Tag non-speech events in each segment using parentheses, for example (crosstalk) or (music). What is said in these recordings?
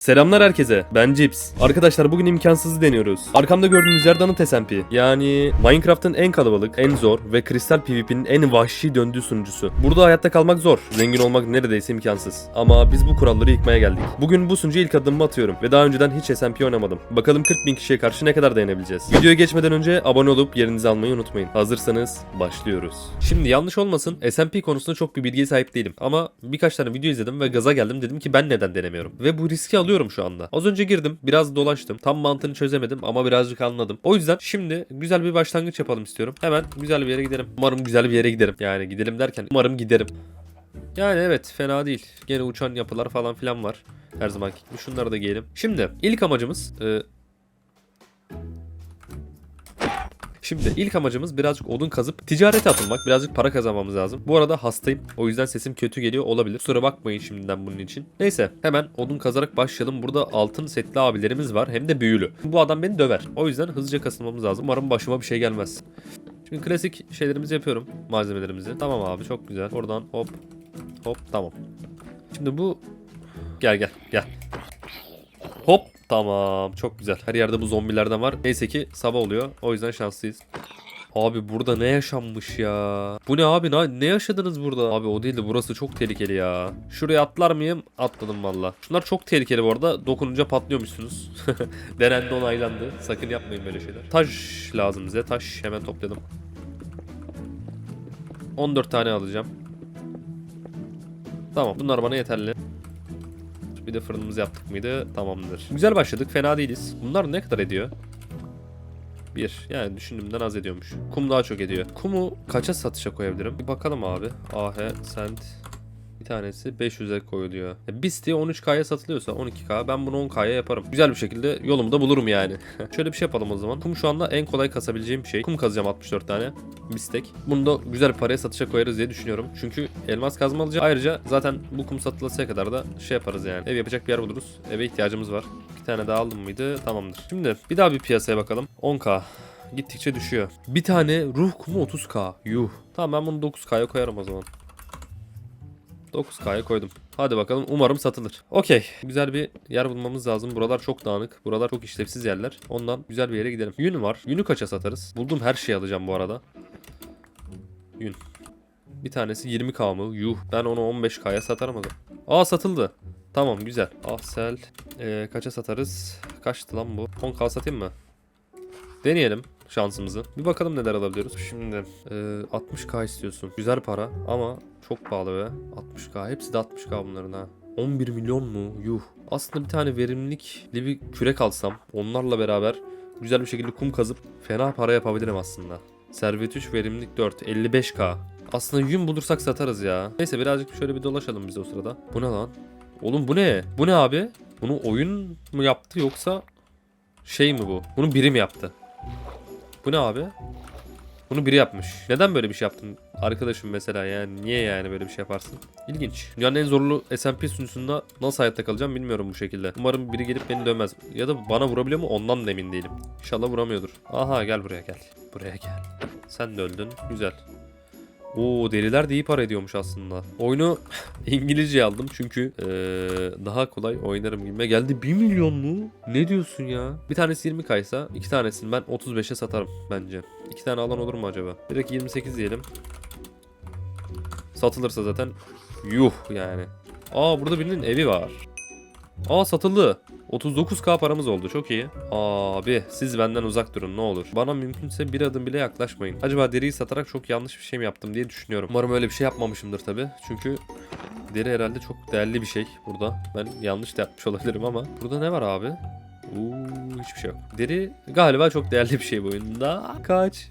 Selamlar herkese. Ben Cips. Arkadaşlar bugün imkansızı deniyoruz. Arkamda gördüğünüz yer Danıt SMP. Yani Minecraft'ın en kalabalık, en zor ve kristal PvP'nin en vahşi döndüğü sunucusu. Burada hayatta kalmak zor. Zengin olmak neredeyse imkansız. Ama biz bu kuralları yıkmaya geldik. Bugün bu sunucuya ilk adımımı atıyorum. Ve daha önceden hiç SMP oynamadım. Bakalım 40 bin kişiye karşı ne kadar dayanabileceğiz. Videoya geçmeden önce abone olup yerinizi almayı unutmayın. Hazırsanız başlıyoruz. Şimdi yanlış olmasın SMP konusunda çok bir bilgiye sahip değilim. Ama birkaç tane video izledim ve gaza geldim. Dedim ki ben neden denemiyorum. Ve bu riski alıyorum şu anda. Az önce girdim. Biraz dolaştım. Tam mantığını çözemedim ama birazcık anladım. O yüzden şimdi güzel bir başlangıç yapalım istiyorum. Hemen güzel bir yere gidelim. Umarım güzel bir yere giderim. Yani gidelim derken umarım giderim. Yani evet fena değil. Gene uçan yapılar falan filan var. Her zamanki gibi. Şunları da giyelim. Şimdi ilk amacımız... e, Şimdi ilk amacımız birazcık odun kazıp ticarete atılmak. Birazcık para kazanmamız lazım. Bu arada hastayım. O yüzden sesim kötü geliyor olabilir. Kusura bakmayın şimdiden bunun için. Neyse hemen odun kazarak başlayalım. Burada altın setli abilerimiz var. Hem de büyülü. Bu adam beni döver. O yüzden hızlıca kasılmamız lazım. Umarım başıma bir şey gelmez. Şimdi klasik şeylerimizi yapıyorum. Malzemelerimizi. Tamam abi çok güzel. Oradan hop hop tamam. Şimdi bu gel gel gel. Hop tamam çok güzel. Her yerde bu zombilerden var. Neyse ki sabah oluyor. O yüzden şanslıyız. Abi burada ne yaşanmış ya? Bu ne abi? Ne, ne yaşadınız burada? Abi o değil de burası çok tehlikeli ya. Şuraya atlar mıyım? Atladım valla. Şunlar çok tehlikeli bu arada. Dokununca patlıyormuşsunuz. (laughs) Denendi onaylandı. Sakın yapmayın böyle şeyler. Taş lazım bize. Taş hemen topladım. 14 tane alacağım. Tamam bunlar bana yeterli. Bir de fırınımızı yaptık mıydı? Tamamdır. Güzel başladık. Fena değiliz. Bunlar ne kadar ediyor? Bir. Yani düşündüğümden az ediyormuş. Kum daha çok ediyor. Kumu kaça satışa koyabilirim? Bir bakalım abi. AH, Sent. Bir tanesi 500'e koyuluyor. Bisti 13K'ya satılıyorsa 12K ben bunu 10K'ya yaparım. Güzel bir şekilde yolumu da bulurum yani. (laughs) Şöyle bir şey yapalım o zaman. Kum şu anda en kolay kasabileceğim bir şey. Kum kazacağım 64 tane. Bistek. Bunu da güzel bir paraya satışa koyarız diye düşünüyorum. Çünkü elmas kazma alacağım. Ayrıca zaten bu kum satılasıya kadar da şey yaparız yani. Ev yapacak bir yer buluruz. Eve ihtiyacımız var. Bir tane daha aldım mıydı? Tamamdır. Şimdi bir daha bir piyasaya bakalım. 10K. Gittikçe düşüyor. Bir tane ruh kumu 30K. Yuh. Tamam ben bunu 9K'ya koyarım o zaman. 9K'ya koydum. Hadi bakalım umarım satılır. Okey. Güzel bir yer bulmamız lazım. Buralar çok dağınık. Buralar çok işlevsiz yerler. Ondan güzel bir yere gidelim. Yün var. Yünü kaça satarız? Buldum her şeyi alacağım bu arada. Yün. Bir tanesi 20K mı? Yuh. Ben onu 15K'ya satarım o zaman. Aa satıldı. Tamam güzel. Ahsel. Ee, kaça satarız? Kaçtı lan bu? 10K satayım mı? Deneyelim şansımızı. Bir bakalım neler alabiliyoruz. Şimdi e, 60k istiyorsun. Güzel para ama çok pahalı be. 60k. Hepsi de 60k bunların ha. 11 milyon mu? Yuh. Aslında bir tane verimlilikli bir kürek alsam onlarla beraber güzel bir şekilde kum kazıp fena para yapabilirim aslında. Servet 3 verimlilik 4 55k. Aslında yün bulursak satarız ya. Neyse birazcık şöyle bir dolaşalım biz o sırada. Bu ne lan? Oğlum bu ne? Bu ne abi? Bunu oyun mu yaptı yoksa şey mi bu? Bunu biri mi yaptı? Bu ne abi? Bunu biri yapmış. Neden böyle bir şey yaptın arkadaşım mesela yani niye yani böyle bir şey yaparsın? İlginç. Dünyanın en zorlu SMP sunucusunda nasıl hayatta kalacağım bilmiyorum bu şekilde. Umarım biri gelip beni dövmez. Ya da bana vurabiliyor mu ondan da emin değilim. İnşallah vuramıyordur. Aha gel buraya gel. Buraya gel. Sen de öldün. Güzel. Oo deriler de iyi para ediyormuş aslında. Oyunu (laughs) İngilizce aldım çünkü eee, daha kolay oynarım gibime geldi. 1 milyon mu? Ne diyorsun ya? Bir tanesi 20 kaysa iki tanesini ben 35'e satarım bence. İki tane alan olur mu acaba? Direkt 28 diyelim. Satılırsa zaten yuh yani. Aa burada birinin evi var. Aa satıldı. 39k paramız oldu çok iyi. Abi siz benden uzak durun ne olur. Bana mümkünse bir adım bile yaklaşmayın. Acaba deriyi satarak çok yanlış bir şey mi yaptım diye düşünüyorum. Umarım öyle bir şey yapmamışımdır tabi. Çünkü deri herhalde çok değerli bir şey burada. Ben yanlış da yapmış olabilirim ama. Burada ne var abi? Uuu hiçbir şey yok. Deri galiba çok değerli bir şey bu oyunda. Kaç?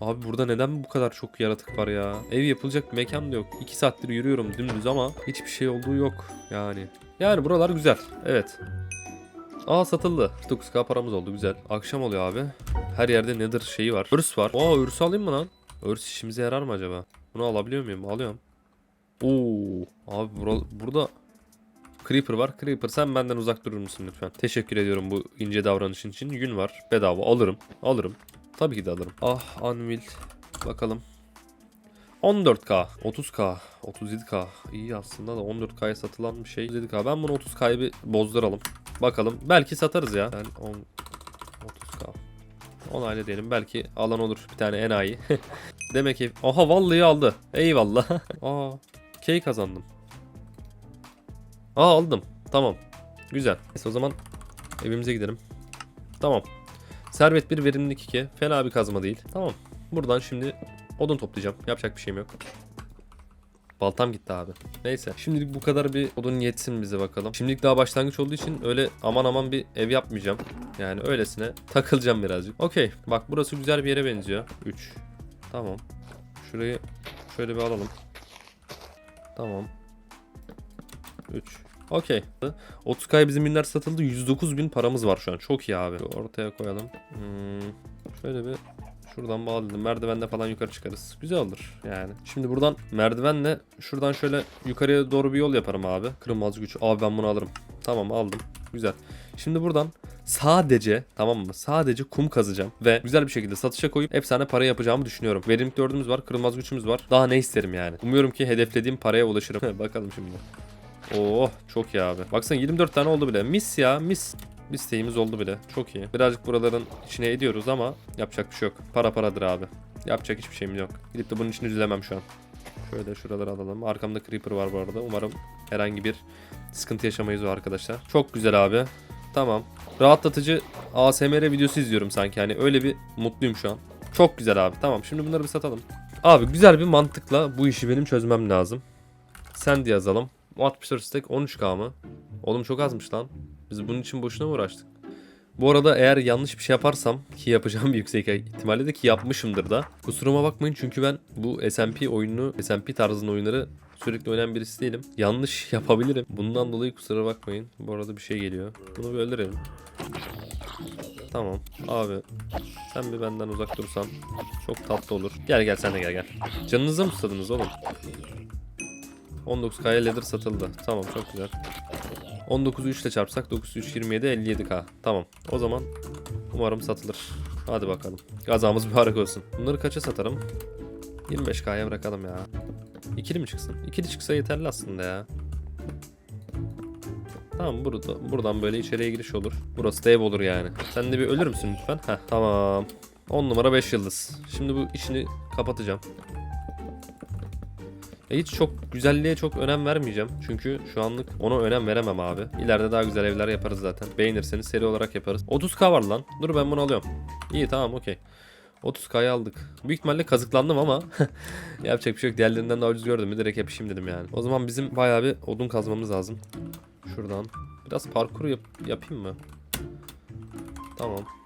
Abi burada neden bu kadar çok yaratık var ya? Ev yapılacak bir mekan da yok. 2 saattir yürüyorum dümdüz ama hiçbir şey olduğu yok yani. Yani buralar güzel. Evet. Aa satıldı. 9k paramız oldu güzel. Akşam oluyor abi. Her yerde nedir şeyi var. Örs var. Aa örs alayım mı lan? Örs işimize yarar mı acaba? Bunu alabiliyor muyum? Alıyorum. Oo abi bura- burada Creeper var. Creeper sen benden uzak durur musun lütfen? Teşekkür ediyorum bu ince davranışın için. Gün var. Bedava alırım. Alırım. Tabii ki de alırım. Ah Anvil. Bakalım. 14k, 30k, 37k. İyi aslında da 14k'ya satılan bir şey. 37k. Ben bunu 30k'ya bir bozduralım. Bakalım. Belki satarız ya. Ben 10 30k. Onayla diyelim. Belki alan olur bir tane enayi. (laughs) Demek ki aha vallahi aldı. Eyvallah. (laughs) Aa, key kazandım. Aa aldım. Tamam. Güzel. Neyse o zaman evimize gidelim. Tamam. Servet 1 verimlilik 2. Fena bir kazma değil. Tamam. Buradan şimdi odun toplayacağım. Yapacak bir şeyim yok. Baltam gitti abi. Neyse. Şimdilik bu kadar bir odun yetsin bize bakalım. Şimdilik daha başlangıç olduğu için öyle aman aman bir ev yapmayacağım. Yani öylesine takılacağım birazcık. Okey. Bak burası güzel bir yere benziyor. 3. Tamam. Şurayı şöyle bir alalım. Tamam. 3. Okey. 30k bizim ürünler satıldı. 109 bin paramız var şu an. Çok iyi abi. Ortaya koyalım. Hmm, şöyle bir şuradan bağladım. Merdivenle falan yukarı çıkarız. Güzel olur yani. Şimdi buradan merdivenle şuradan şöyle yukarıya doğru bir yol yaparım abi. Kırılmaz güç. Abi ben bunu alırım. Tamam aldım. Güzel. Şimdi buradan sadece tamam mı? Sadece kum kazacağım ve güzel bir şekilde satışa koyup efsane para yapacağımı düşünüyorum. Verimlilik dördümüz var, kırılmaz gücümüz var. Daha ne isterim yani? Umuyorum ki hedeflediğim paraya ulaşırım. (laughs) Bakalım şimdi. Oo çok iyi abi. Baksana 24 tane oldu bile. Mis ya mis. Listeğimiz oldu bile. Çok iyi. Birazcık buraların içine ediyoruz ama yapacak bir şey yok. Para paradır abi. Yapacak hiçbir şeyim yok. Gidip de bunun için üzülemem şu an. Şöyle şuraları alalım. Arkamda creeper var bu arada. Umarım herhangi bir sıkıntı yaşamayız o arkadaşlar. Çok güzel abi. Tamam. Rahatlatıcı ASMR videosu izliyorum sanki. Hani öyle bir mutluyum şu an. Çok güzel abi. Tamam şimdi bunları bir satalım. Abi güzel bir mantıkla bu işi benim çözmem lazım. Sen de yazalım. 64 stack 13k mı? Oğlum çok azmış lan. Biz bunun için boşuna mı uğraştık? Bu arada eğer yanlış bir şey yaparsam ki yapacağım bir (laughs) yüksek ihtimalle de ki yapmışımdır da. Kusuruma bakmayın çünkü ben bu SMP oyununu, SMP tarzında oyunları sürekli oynayan birisi değilim. Yanlış (laughs) yapabilirim. Bundan dolayı kusura bakmayın. Bu arada bir şey geliyor. Bunu bir öldürelim. Tamam. Abi sen bir benden uzak dursan çok tatlı olur. Gel gel sen de gel gel. Canınıza mı susadınız oğlum? 19K'ya leather satıldı. Tamam çok güzel. 19'u 3 ile çarpsak 9 3 27 57K. Tamam. O zaman umarım satılır. Hadi bakalım. Gazamız mübarek olsun. Bunları kaça satarım? 25K'ya bırakalım ya. İkili mi çıksın? İkili çıksa yeterli aslında ya. Tamam burada, buradan böyle içeriye giriş olur. Burası da ev olur yani. Sen de bir ölür müsün lütfen? Heh tamam. 10 numara 5 yıldız. Şimdi bu işini kapatacağım. Ya hiç çok güzelliğe çok önem vermeyeceğim. Çünkü şu anlık ona önem veremem abi. İleride daha güzel evler yaparız zaten. Beğenirseniz seri olarak yaparız. 30k var lan. Dur ben bunu alıyorum. İyi tamam okey. 30k'yı aldık. Büyük ihtimalle kazıklandım ama (laughs) yapacak bir şey yok. Diğerlerinden daha ucuz gördüm mü direkt yapışayım dedim yani. O zaman bizim bayağı bir odun kazmamız lazım. Şuradan. Biraz parkur yap yapayım mı? Tamam.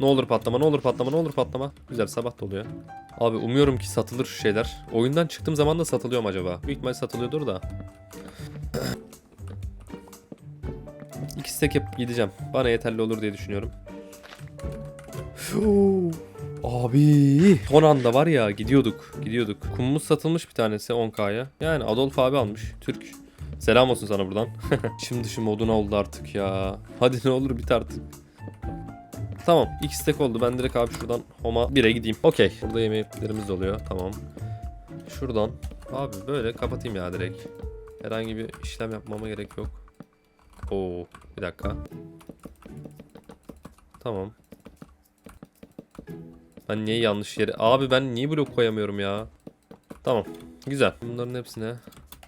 Ne olur patlama, ne olur patlama, ne olur patlama. Güzel sabah da oluyor. Abi umuyorum ki satılır şu şeyler. Oyundan çıktığım zaman da satılıyor mu acaba? Büyük ihtimal satılıyordur da. İki stack yapıp gideceğim. Bana yeterli olur diye düşünüyorum. Abi son anda var ya gidiyorduk gidiyorduk. Kumumuz satılmış bir tanesi 10k'ya. Yani Adolf abi almış Türk. Selam olsun sana buradan. (laughs) Şimdi dışı moduna oldu artık ya. Hadi ne olur bit artık. Tamam. iki stack oldu. Ben direkt abi şuradan Home'a 1'e gideyim. Okey. Burada yemeklerimiz oluyor. Tamam. Şuradan. Abi böyle kapatayım ya direkt. Herhangi bir işlem yapmama gerek yok. Oo, bir dakika. Tamam. Ben niye yanlış yere... Abi ben niye blok koyamıyorum ya? Tamam. Güzel. Bunların hepsine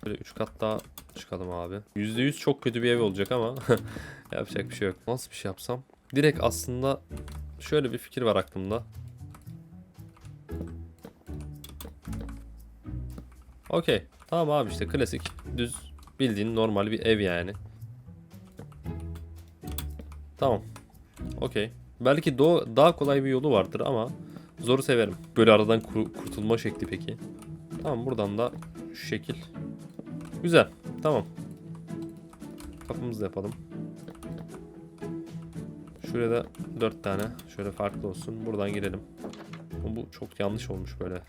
böyle 3 kat daha çıkalım abi. %100 çok kötü bir ev olacak ama (laughs) yapacak bir şey yok. Nasıl bir şey yapsam? Direkt aslında şöyle bir fikir var aklımda. Okey. Tamam abi işte klasik düz bildiğin normal bir ev yani. Tamam. Okey. Belki do- daha kolay bir yolu vardır ama zoru severim. Böyle aradan kur- kurtulma şekli peki. Tamam buradan da şu şekil. Güzel. Tamam. Kapımızı yapalım. Şuraya da 4 tane. Şöyle farklı olsun. Buradan girelim. Bu çok yanlış olmuş böyle.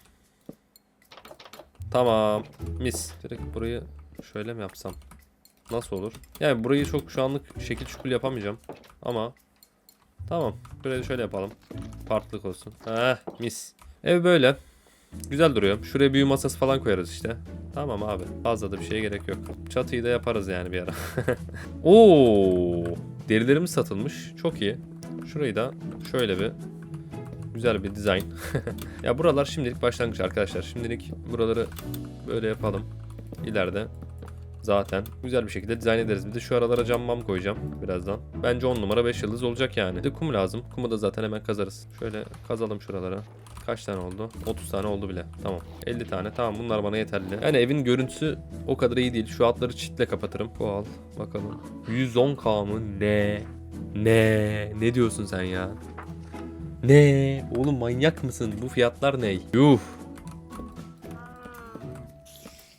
Tamam. Mis. Direkt burayı şöyle mi yapsam? Nasıl olur? Yani burayı çok şu anlık şekil şukul yapamayacağım. Ama tamam. Burayı şöyle yapalım. Farklılık olsun. Heh, mis. Ev böyle. Güzel duruyor. Şuraya büyü masası falan koyarız işte. Tamam abi. Fazla da bir şeye gerek yok. Çatıyı da yaparız yani bir ara. (laughs) Oo! Derilerimiz satılmış. Çok iyi. Şurayı da şöyle bir güzel bir dizayn. (laughs) ya buralar şimdilik başlangıç arkadaşlar. Şimdilik buraları böyle yapalım. İleride zaten güzel bir şekilde dizayn ederiz. Bir de şu aralara cam mam koyacağım birazdan. Bence 10 numara 5 yıldız olacak yani. Bir de kum lazım. Kumu da zaten hemen kazarız. Şöyle kazalım şuralara. Kaç tane oldu? 30 tane oldu bile. Tamam. 50 tane. Tamam bunlar bana yeterli. Yani evin görüntüsü o kadar iyi değil. Şu altları çitle kapatırım. Bu al. Bakalım. 110k mı? Ne? Ne? Ne diyorsun sen ya? Ne? Oğlum manyak mısın? Bu fiyatlar ne? Yuh.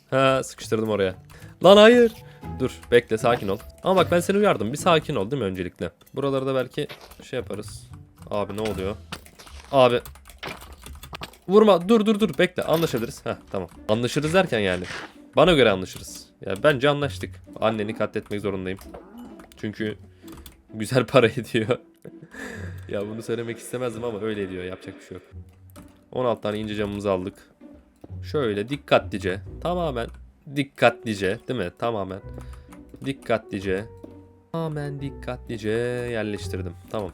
Ha sıkıştırdım oraya. Lan hayır. Dur bekle sakin ol. Ama bak ben seni uyardım. Bir sakin ol değil mi öncelikle? Buraları da belki şey yaparız. Abi ne oluyor? Abi. Vurma dur dur dur bekle anlaşabiliriz. Heh tamam. Anlaşırız derken yani. Bana göre anlaşırız. Ya bence anlaştık. Anneni katletmek zorundayım. Çünkü güzel para (laughs) ediyor. ya bunu söylemek istemezdim ama öyle diyor. Yapacak bir şey yok. 16 tane ince camımızı aldık. Şöyle dikkatlice. Tamamen dikkatlice değil mi? Tamamen dikkatlice. Tamamen dikkatlice yerleştirdim. Tamam.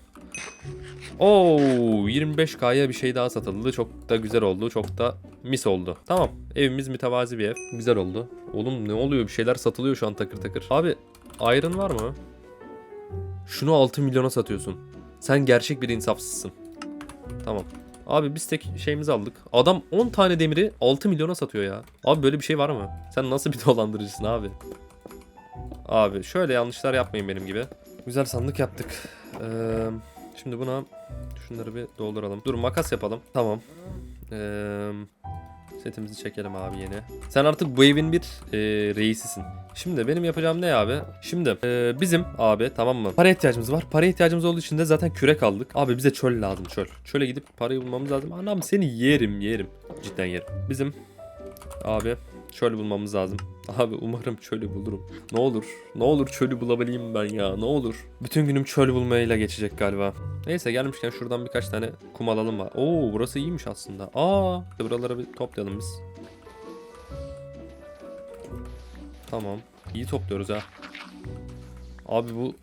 Oo 25K'ya bir şey daha satıldı. Çok da güzel oldu. Çok da mis oldu. Tamam. Evimiz mütevazi bir ev. Güzel oldu. Oğlum ne oluyor? Bir şeyler satılıyor şu an takır takır. Abi iron var mı? Şunu 6 milyona satıyorsun. Sen gerçek bir insafsızsın. Tamam. Abi biz tek şeyimizi aldık. Adam 10 tane demiri 6 milyona satıyor ya. Abi böyle bir şey var mı? Sen nasıl bir (laughs) dolandırıcısın abi? Abi şöyle yanlışlar yapmayın benim gibi. Güzel sandık yaptık. Ee, şimdi buna şunları bir dolduralım. Dur makas yapalım. Tamam. Ee, setimizi çekelim abi yeni. Sen artık bu evin bir e, reisisin. Şimdi benim yapacağım ne abi? Şimdi e, bizim abi tamam mı? Para ihtiyacımız var. Para ihtiyacımız olduğu için de zaten kürek aldık. Abi bize çöl lazım çöl. Çöle gidip parayı bulmamız lazım. Anam seni yerim yerim. Cidden yerim. Bizim abi çöl bulmamız lazım. Abi umarım çölü bulurum. Ne olur. Ne olur çölü bulabileyim ben ya. Ne olur. Bütün günüm çöl bulmayla geçecek galiba. Neyse gelmişken şuradan birkaç tane kum alalım. var. Oo burası iyiymiş aslında. Aa buralara bir toplayalım biz. Tamam. İyi topluyoruz ha. Abi bu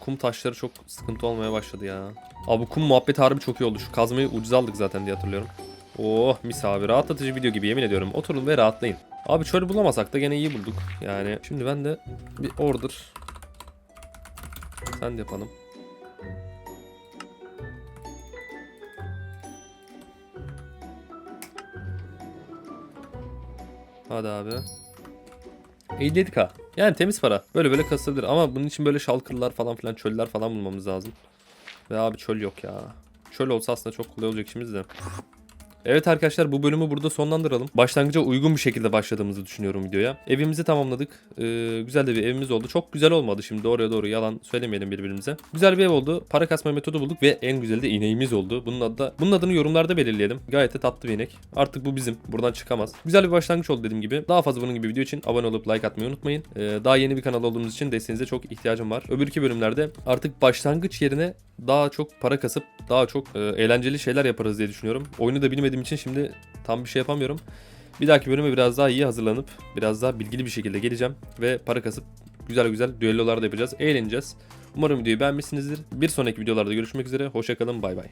kum taşları çok sıkıntı olmaya başladı ya. Abi bu kum muhabbeti harbi çok iyi oldu. Şu kazmayı ucuz aldık zaten diye hatırlıyorum. Oh mis abi rahatlatıcı video gibi yemin ediyorum. Oturun ve rahatlayın. Abi çöl bulamasak da gene iyi bulduk. Yani şimdi ben de bir order. Sen de yapalım. Hadi abi. 57k. Yani temiz para. Böyle böyle kasılır ama bunun için böyle şalkırlar falan filan çöller falan bulmamız lazım. Ve abi çöl yok ya. Çöl olsa aslında çok kolay olacak işimiz de. Evet arkadaşlar bu bölümü burada sonlandıralım. Başlangıca uygun bir şekilde başladığımızı düşünüyorum videoya. Evimizi tamamladık. Ee, güzel de bir evimiz oldu. Çok güzel olmadı şimdi oraya doğru yalan söylemeyelim birbirimize. Güzel bir ev oldu. Para kasma metodu bulduk ve en güzeli de ineğimiz oldu. Bunun adı da, bunun adını yorumlarda belirleyelim. Gayet de tatlı bir inek. Artık bu bizim. Buradan çıkamaz. Güzel bir başlangıç oldu dediğim gibi. Daha fazla bunun gibi video için abone olup like atmayı unutmayın. Ee, daha yeni bir kanal olduğumuz için desteğinize çok ihtiyacım var. Öbür iki bölümlerde artık başlangıç yerine daha çok para kasıp daha çok e, eğlenceli şeyler yaparız diye düşünüyorum. Oyunu da bilmediğim için şimdi tam bir şey yapamıyorum. Bir dahaki bölüme biraz daha iyi hazırlanıp biraz daha bilgili bir şekilde geleceğim ve para kasıp güzel güzel düellolar da yapacağız. Eğleneceğiz. Umarım videoyu beğenmişsinizdir. Bir sonraki videolarda görüşmek üzere. Hoşçakalın. Bay bay.